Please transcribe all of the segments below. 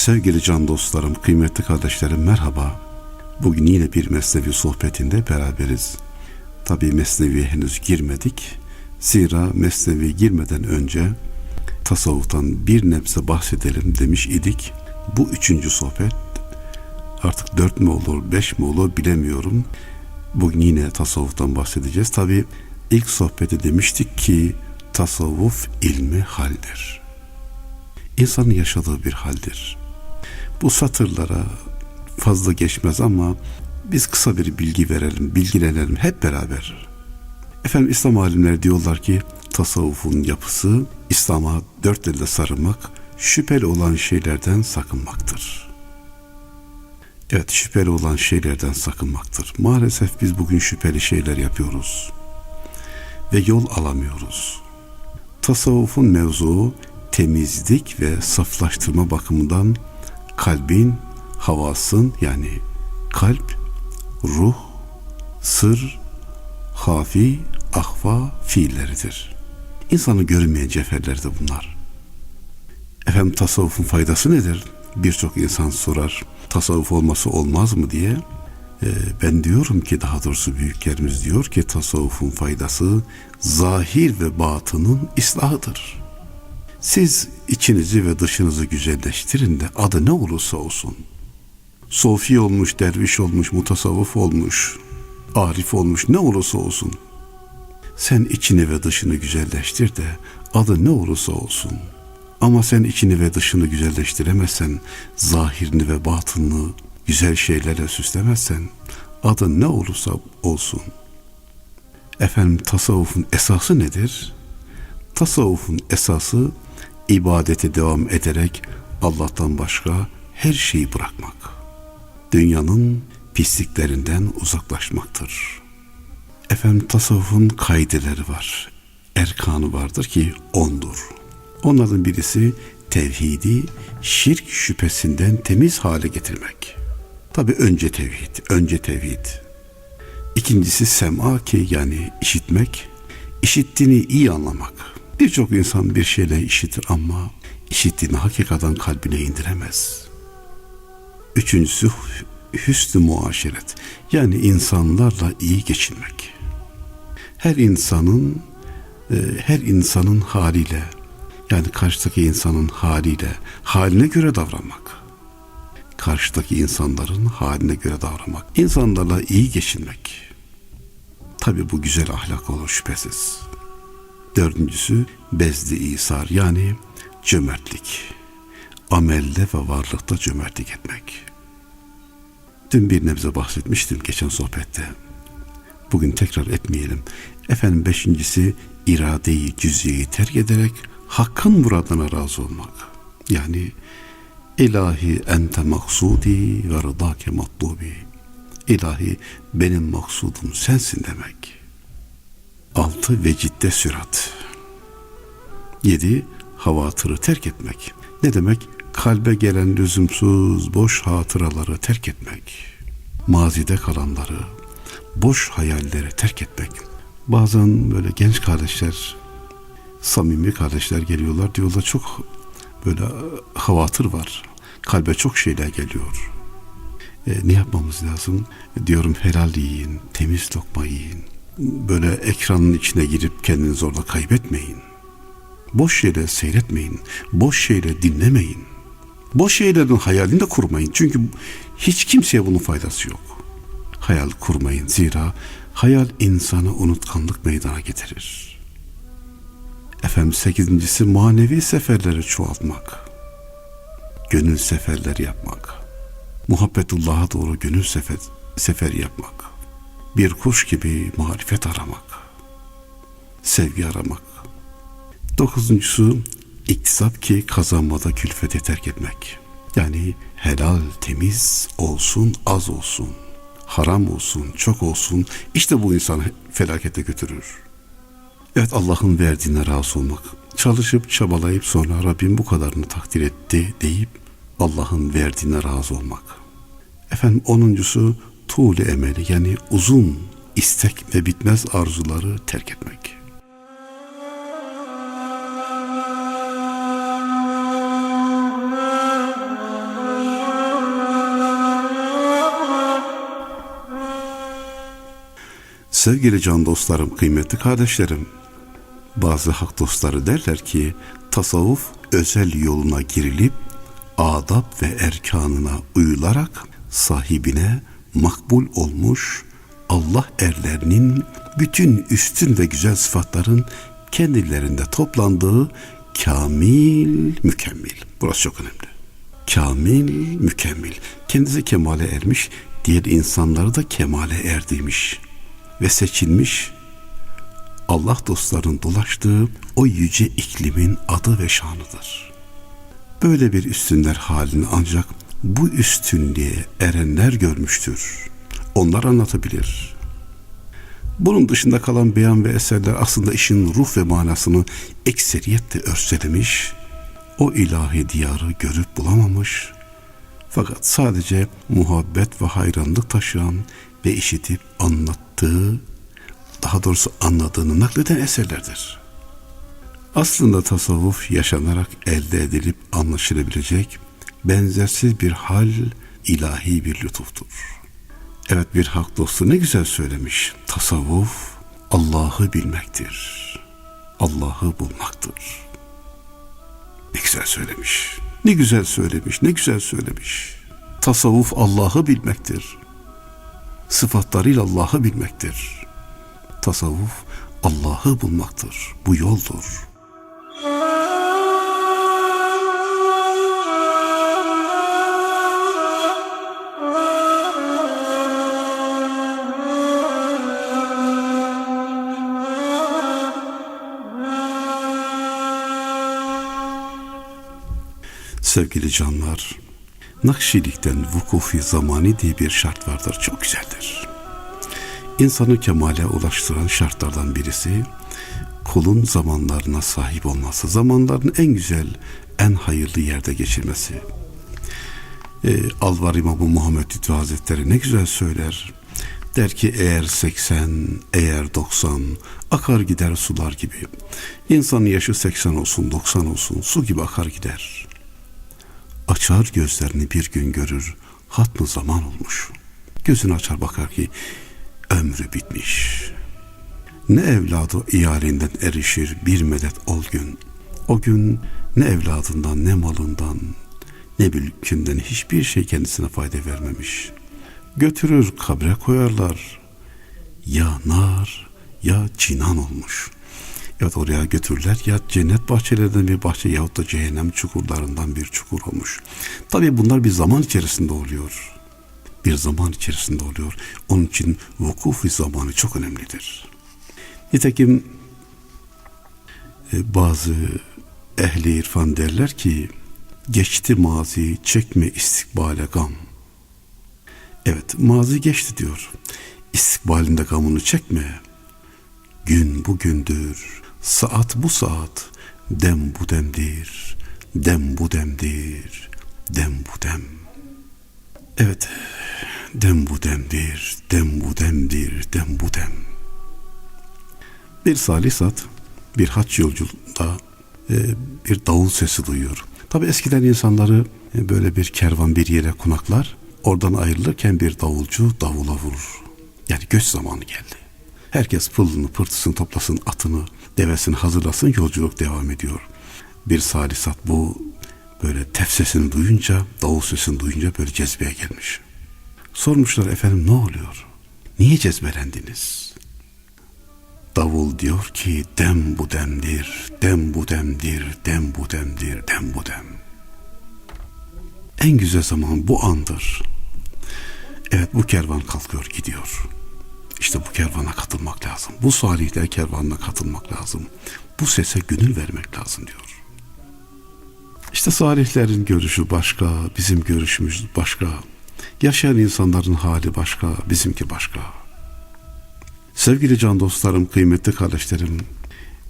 Sevgili can dostlarım, kıymetli kardeşlerim merhaba. Bugün yine bir Mesnevi sohbetinde beraberiz. Tabi Mesnevi'ye henüz girmedik. Zira Mesnevi girmeden önce tasavvuftan bir nebze bahsedelim demiş idik. Bu üçüncü sohbet artık dört mü olur, beş mi olur bilemiyorum. Bugün yine tasavvuftan bahsedeceğiz. Tabi ilk sohbette demiştik ki tasavvuf ilmi haldir. İnsanın yaşadığı bir haldir. Bu satırlara fazla geçmez ama biz kısa bir bilgi verelim, bilgilenelim hep beraber. Efendim İslam alimleri diyorlar ki tasavvufun yapısı İslam'a dört elle sarılmak, şüpheli olan şeylerden sakınmaktır. Evet şüpheli olan şeylerden sakınmaktır. Maalesef biz bugün şüpheli şeyler yapıyoruz ve yol alamıyoruz. Tasavvufun mevzuu temizlik ve saflaştırma bakımından kalbin, havasın yani kalp, ruh, sır, hafi, ahva fiilleridir. İnsanı görünmeyen cevherleri de bunlar. Efendim tasavvufun faydası nedir? Birçok insan sorar. Tasavvuf olması olmaz mı diye. Ee, ben diyorum ki daha doğrusu büyüklerimiz diyor ki tasavvufun faydası zahir ve batının islahıdır. Siz içinizi ve dışınızı güzelleştirin de adı ne olursa olsun. Sofi olmuş, derviş olmuş, mutasavvıf olmuş, arif olmuş ne olursa olsun. Sen içini ve dışını güzelleştir de adı ne olursa olsun. Ama sen içini ve dışını güzelleştiremezsen, zahirini ve batınını güzel şeylerle süslemezsen, adı ne olursa olsun. Efendim tasavvufun esası nedir? Tasavvufun esası ibadete devam ederek Allah'tan başka her şeyi bırakmak. Dünyanın pisliklerinden uzaklaşmaktır. Efendim tasavvufun kaideleri var. Erkanı vardır ki ondur. Onların birisi tevhidi şirk şüphesinden temiz hale getirmek. Tabi önce tevhid, önce tevhid. İkincisi sema ki yani işitmek, işittiğini iyi anlamak. Birçok insan bir şeyle işitir ama işittiğini hakikaten kalbine indiremez. Üçüncüsü hüsnü muaşeret. Yani insanlarla iyi geçinmek. Her insanın e, her insanın haliyle yani karşıdaki insanın haliyle haline göre davranmak. Karşıdaki insanların haline göre davranmak. İnsanlarla iyi geçinmek. Tabi bu güzel ahlak olur şüphesiz. Dördüncüsü bezli isar yani cömertlik. Amelde ve varlıkta cömertlik etmek. Dün bir nebze bahsetmiştim geçen sohbette. Bugün tekrar etmeyelim. Efendim beşincisi iradeyi, cüzyeyi terk ederek hakkın muradına razı olmak. Yani ilahi ente maksudi ve rıdake matlubi. İlahi benim maksudum sensin demek. Altı vecitte sürat. Yedi havatırı terk etmek. Ne demek? Kalbe gelen lüzumsuz boş hatıraları terk etmek. Mazide kalanları, boş hayalleri terk etmek. Bazen böyle genç kardeşler, samimi kardeşler geliyorlar. Diyorlar çok böyle havatır var. Kalbe çok şeyler geliyor. E, ne yapmamız lazım? Diyorum helal yiyin, temiz lokma yiyin. Böyle ekranın içine girip kendinizi orada kaybetmeyin. Boş şeyler seyretmeyin. Boş şeyler dinlemeyin. Boş şeylerin hayalini de kurmayın. Çünkü hiç kimseye bunun faydası yok. Hayal kurmayın. Zira hayal insanı unutkanlık meydana getirir. Efendim sekizincisi manevi seferleri çoğaltmak. Gönül seferleri yapmak. Muhabbetullah'a doğru gönül sefer, sefer yapmak. Bir kuş gibi marifet aramak. Sevgi aramak. Dokuzuncusu iktisap ki kazanmada külfeti terk etmek. Yani helal temiz olsun az olsun. Haram olsun çok olsun. İşte bu insanı felakete götürür. Evet Allah'ın verdiğine razı olmak. Çalışıp çabalayıp sonra Rabbim bu kadarını takdir etti deyip Allah'ın verdiğine razı olmak. Efendim onuncusu tuğlu emeli yani uzun istek ve bitmez arzuları terk etmek. Sevgili can dostlarım, kıymetli kardeşlerim, bazı hak dostları derler ki tasavvuf özel yoluna girilip adab ve erkanına uyularak sahibine makbul olmuş Allah erlerinin bütün üstün ve güzel sıfatların kendilerinde toplandığı kamil mükemmel. Burası çok önemli. Kamil mükemmel. Kendisi kemale ermiş, diğer insanları da kemale erdiymiş ve seçilmiş Allah dostlarının dolaştığı o yüce iklimin adı ve şanıdır. Böyle bir üstünler halini ancak bu üstünlüğe erenler görmüştür. Onlar anlatabilir. Bunun dışında kalan beyan ve eserler aslında işin ruh ve manasını ekseriyetle örselemiş, o ilahi diyarı görüp bulamamış, fakat sadece muhabbet ve hayranlık taşıyan ve işitip anlattığı, daha doğrusu anladığını nakleden eserlerdir. Aslında tasavvuf yaşanarak elde edilip anlaşılabilecek benzersiz bir hal, ilahi bir lütuftur. Evet bir hak dostu ne güzel söylemiş. Tasavvuf Allah'ı bilmektir. Allah'ı bulmaktır. Ne güzel söylemiş. Ne güzel söylemiş. Ne güzel söylemiş. Tasavvuf Allah'ı bilmektir. Sıfatlarıyla Allah'ı bilmektir. Tasavvuf Allah'ı bulmaktır. Bu yoldur. Sevgili canlar, Nakşilikten vukufi zamani diye bir şart vardır. Çok güzeldir. İnsanı kemale ulaştıran şartlardan birisi kulun zamanlarına sahip olması. Zamanlarını en güzel, en hayırlı yerde geçirmesi. E, Alvar İmamı Muhammed Lütfü Hazretleri ne güzel söyler. Der ki eğer 80, eğer 90 akar gider sular gibi. İnsanın yaşı 80 olsun, 90 olsun su gibi akar gider. Açar gözlerini bir gün görür, hat mı zaman olmuş. Gözünü açar bakar ki ömrü bitmiş. Ne evladı iyalinden erişir bir medet ol gün. O gün ne evladından ne malından ne mülkünden hiçbir şey kendisine fayda vermemiş. Götürür kabre koyarlar. Ya nar ya cinan olmuş. Evet oraya götürürler ya cennet bahçelerinden bir bahçe yahut da cehennem çukurlarından bir çukur olmuş. Tabi bunlar bir zaman içerisinde oluyor. Bir zaman içerisinde oluyor. Onun için vukufi zamanı çok önemlidir. Nitekim e, bazı ehli irfan derler ki geçti mazi çekme istikbale gam. Evet mazi geçti diyor. İstikbalinde gamını çekme. Gün bugündür, saat bu saat, dem bu demdir, dem bu demdir, dem bu dem. Evet, dem bu demdir, dem bu demdir, dem bu dem. Bir salih zat, bir haç yolculuğunda e, bir davul sesi duyuyor. Tabi eskiden insanları e, böyle bir kervan bir yere konaklar, oradan ayrılırken bir davulcu davula vurur. Yani göç zamanı geldi. Herkes pılını pırtısını toplasın, atını, devesini hazırlasın, yolculuk devam ediyor. Bir salisat bu böyle tef sesini duyunca, davul sesini duyunca böyle cezbeye gelmiş. Sormuşlar efendim ne oluyor? Niye cezbelendiniz? Davul diyor ki dem bu demdir, dem bu demdir, dem bu demdir, dem bu dem. En güzel zaman bu andır. Evet bu kervan kalkıyor gidiyor. İşte bu kervana katılmak lazım. Bu salihler kervanına katılmak lazım. Bu sese gönül vermek lazım diyor. İşte salihlerin görüşü başka, bizim görüşümüz başka. Yaşayan insanların hali başka, bizimki başka. Sevgili can dostlarım, kıymetli kardeşlerim,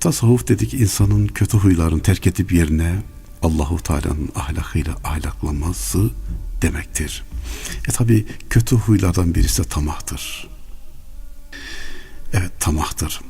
tasavvuf dedik insanın kötü huylarını terk edip yerine Allahu Teala'nın ahlakıyla ahlaklanması demektir. E tabi kötü huylardan birisi de tamahtır. Evet tamahtır.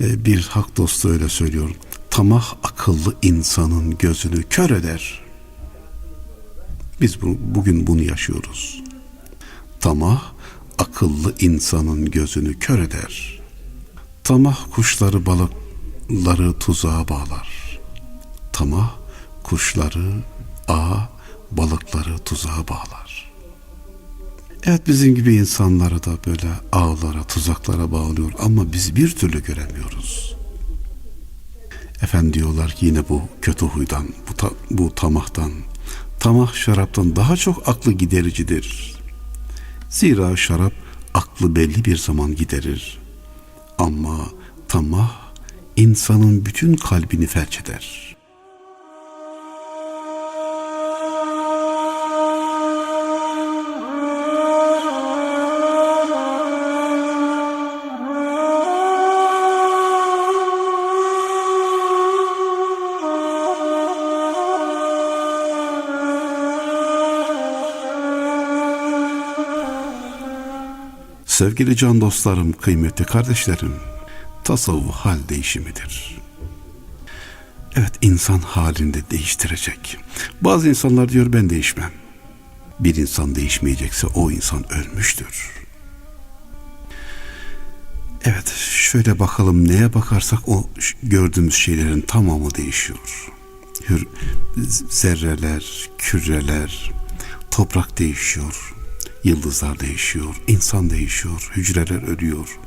E, bir hak dostu öyle söylüyor. Tamah akıllı insanın gözünü kör eder. Biz bu, bugün bunu yaşıyoruz. Tamah akıllı insanın gözünü kör eder. Tamah kuşları balıkları tuzağa bağlar. Tamah kuşları ağ balıkları tuzağa bağlar. Evet bizim gibi insanları da böyle ağlara, tuzaklara bağlıyor ama biz bir türlü göremiyoruz. Efendim diyorlar ki yine bu kötü huydan, bu, ta, bu tamahtan, tamah şaraptan daha çok aklı gidericidir. Zira şarap aklı belli bir zaman giderir. Ama tamah insanın bütün kalbini felç eder. Sevgili can dostlarım, kıymetli kardeşlerim, tasavvuf hal değişimidir. Evet insan halinde değiştirecek. Bazı insanlar diyor ben değişmem. Bir insan değişmeyecekse o insan ölmüştür. Evet şöyle bakalım neye bakarsak o gördüğümüz şeylerin tamamı değişiyor. Zerreler, küreler, toprak değişiyor, Yıldızlar değişiyor, insan değişiyor, hücreler ölüyor,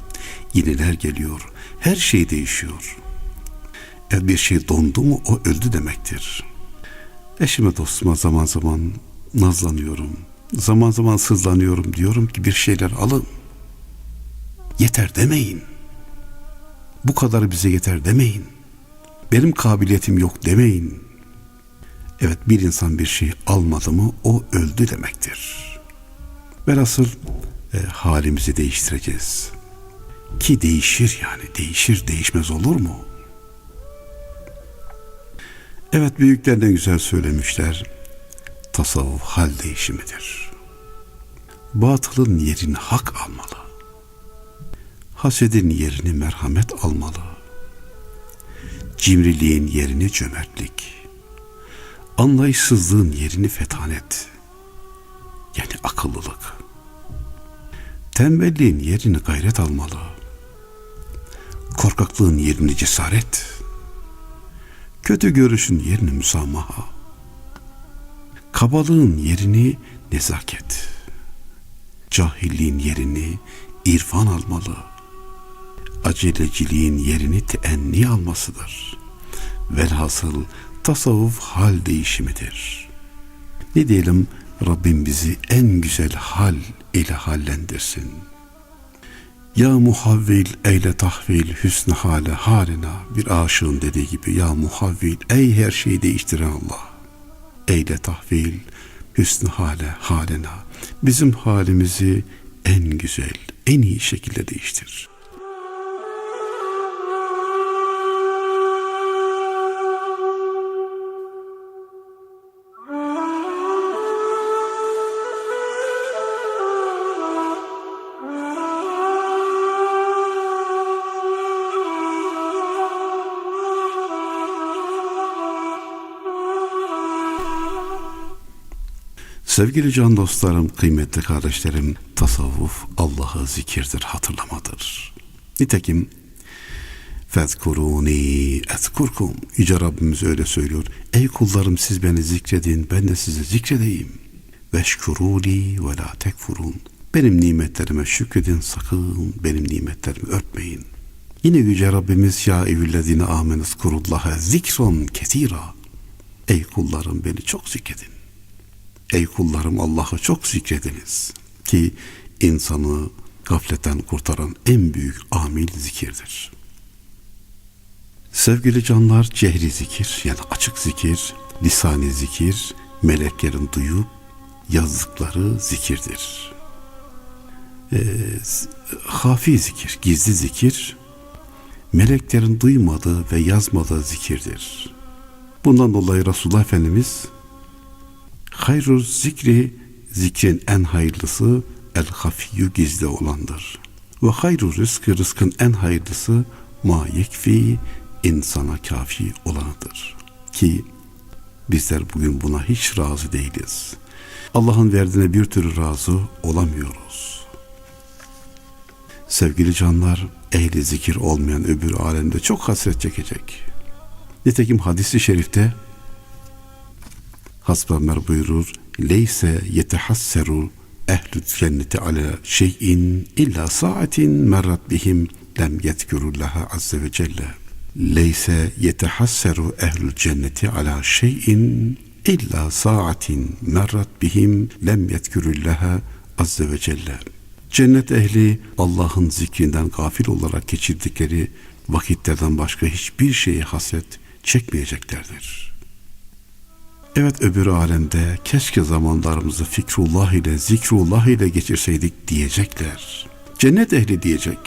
yeniler geliyor, her şey değişiyor. Eğer bir şey dondu mu o öldü demektir. Eşime dostuma zaman zaman nazlanıyorum, zaman zaman sızlanıyorum, diyorum ki bir şeyler alın. Yeter demeyin. Bu kadar bize yeter demeyin. Benim kabiliyetim yok demeyin. Evet bir insan bir şey almadı mı o öldü demektir. Velhasıl e, halimizi değiştireceğiz. Ki değişir yani. Değişir değişmez olur mu? Evet büyükler ne güzel söylemişler. Tasavvuf hal değişimidir. Batılın yerini hak almalı. Hasedin yerini merhamet almalı. Cimriliğin yerini cömertlik. Anlayışsızlığın yerini fetanet. Yani akıllılık. Tembelliğin yerini gayret almalı. Korkaklığın yerini cesaret. Kötü görüşün yerini müsamaha. Kabalığın yerini nezaket. Cahilliğin yerini irfan almalı. Aceleciliğin yerini teenni almasıdır. Velhasıl tasavvuf hal değişimidir. Ne diyelim Rabbim bizi en güzel hal ile hallendirsin. Ya muhavvil eyle tahvil hüsnü hale halina bir aşığın dediği gibi ya muhavvil ey her şeyi değiştiren Allah. Eyle tahvil hüsnü hale halina bizim halimizi en güzel en iyi şekilde değiştir. Sevgili can dostlarım, kıymetli kardeşlerim, tasavvuf Allah'ı zikirdir, hatırlamadır. Nitekim Fezkuruni etkurkum. Yüce Rabbimiz öyle söylüyor. Ey kullarım siz beni zikredin, ben de sizi zikredeyim. Veşkuruli ve la tekfurun. Benim nimetlerime şükredin, sakın benim nimetlerimi örtmeyin. Yine Yüce Rabbimiz ya evvellezine amenes kurullaha zikron ketira. Ey kullarım beni çok zikredin. Ey kullarım Allah'ı çok zikrediniz ki insanı gafletten kurtaran en büyük amil zikirdir. Sevgili canlar cehri zikir yani açık zikir, lisani zikir, meleklerin duyup yazdıkları zikirdir. E, hafi zikir, gizli zikir, meleklerin duymadığı ve yazmadığı zikirdir. Bundan dolayı Resulullah Efendimiz Hayru zikri zikrin en hayırlısı el hafiyyü gizli olandır. Ve hayru rızkı rızkın en hayırlısı ma yekfi insana kafi olanıdır. Ki bizler bugün buna hiç razı değiliz. Allah'ın verdiğine bir türlü razı olamıyoruz. Sevgili canlar, ehli zikir olmayan öbür alemde çok hasret çekecek. Nitekim hadisi şerifte Hasbamber buyurur, Leyse yetehasseru ehlü cenneti ala şeyin illa saatin merrat bihim lem yetkürullaha azze ve celle. Leyse yetehasseru ehlü cenneti ala şeyin illa saatin merrat bihim lem yetkürullaha azze ve celle. Cennet ehli Allah'ın zikrinden gafil olarak geçirdikleri vakitlerden başka hiçbir şeye hasret çekmeyeceklerdir. Evet öbür alemde keşke zamanlarımızı fikrullah ile zikrullah ile geçirseydik diyecekler. Cennet ehli diyecek.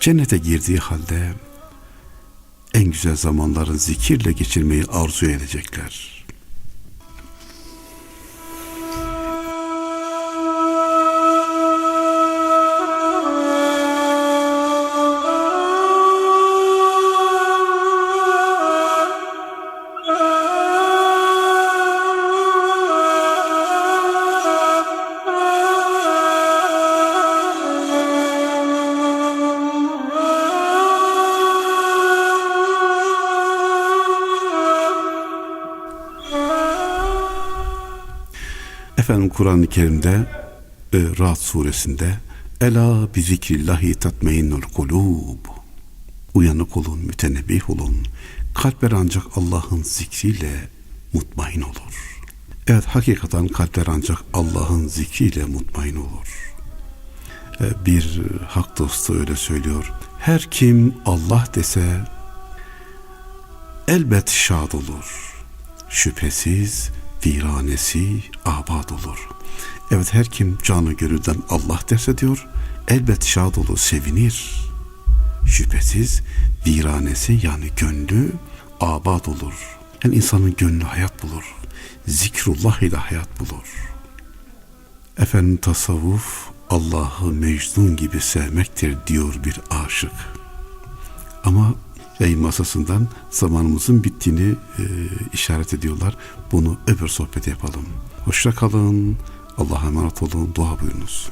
Cennete girdiği halde en güzel zamanları zikirle geçirmeyi arzu edecekler. Efendim Kur'an-ı Kerim'de e, Rahat suresinde Ela bi zikrillahi tatmainnul kulub Uyanık olun, mütenebbih olun. Kalpler ancak Allah'ın zikriyle mutmain olur. Evet hakikaten kalpler ancak Allah'ın zikriyle mutmain olur. E, Bir hak dostu öyle söylüyor. Her kim Allah dese elbet şad olur. Şüphesiz viranesi abad olur. Evet her kim canı gönülden Allah derse diyor, elbet şad olur, sevinir. Şüphesiz viranesi yani gönlü abad olur. Yani insanın gönlü hayat bulur. Zikrullah ile hayat bulur. Efendim tasavvuf Allah'ı Mecnun gibi sevmektir diyor bir aşık. Ama yayın masasından zamanımızın bittiğini e, işaret ediyorlar. Bunu öbür sohbete yapalım. Hoşça kalın. Allah'a emanet olun. Dua buyurunuz.